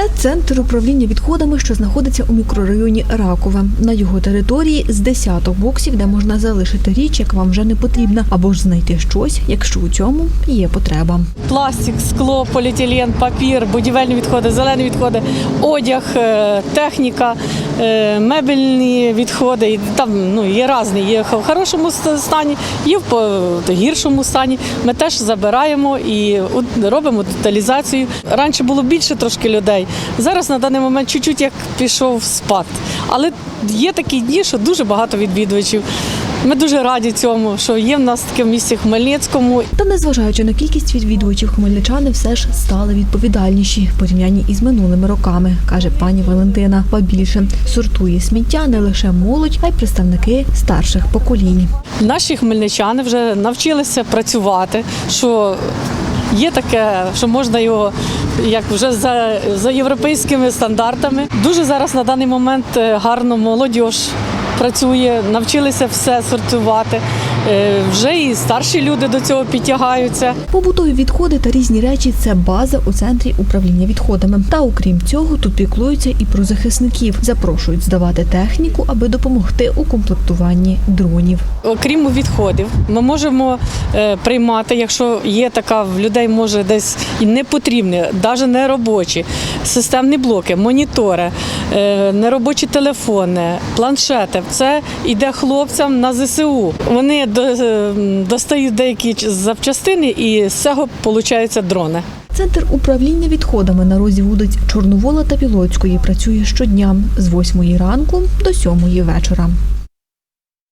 Це центр управління відходами, що знаходиться у мікрорайоні Ракове. На його території з десяток боксів, де можна залишити річ, як вам вже не потрібна, або ж знайти щось, якщо у цьому є потреба. пластик, скло, поліетилен, папір, будівельні відходи, зелені відходи, одяг, е, техніка, е, мебельні відходи. Там ну, є різні. Є в хорошому стані, є в гіршому стані. Ми теж забираємо і робимо деталізацію. Раніше було більше трошки людей. Зараз на даний момент чуть-чуть як пішов спад. Але є такі дні, що дуже багато відвідувачів. Ми дуже раді цьому, що є в нас таке в місті Хмельницькому. Та незважаючи на кількість відвідувачів, хмельничани все ж стали відповідальніші в порівнянні із минулими роками, каже пані Валентина. Ба більше сортує сміття не лише молодь, а й представники старших поколінь. Наші хмельничани вже навчилися працювати, що є таке, що можна його як вже за, за європейськими стандартами. Дуже зараз на даний момент е, гарно молодь працює, навчилися все сортувати. Е, Вже і старші люди до цього підтягаються. Побутові відходи та різні речі це база у центрі управління відходами. Та окрім цього, тут піклуються і про захисників. Запрошують здавати техніку, аби допомогти у комплектуванні дронів. Окрім відходів, ми можемо е, приймати, якщо є така в людей, може десь і не потрібні, навіть не робочі, системні блоки, монітори, е, неробочі телефони, планшети. Це йде хлопцям на ЗСУ. Вони е, достають деякі запчастини і з цього получаються дрони. Центр управління відходами на розі вулиць Чорновола та Білоцької працює щодня з 8 ранку до 7 вечора.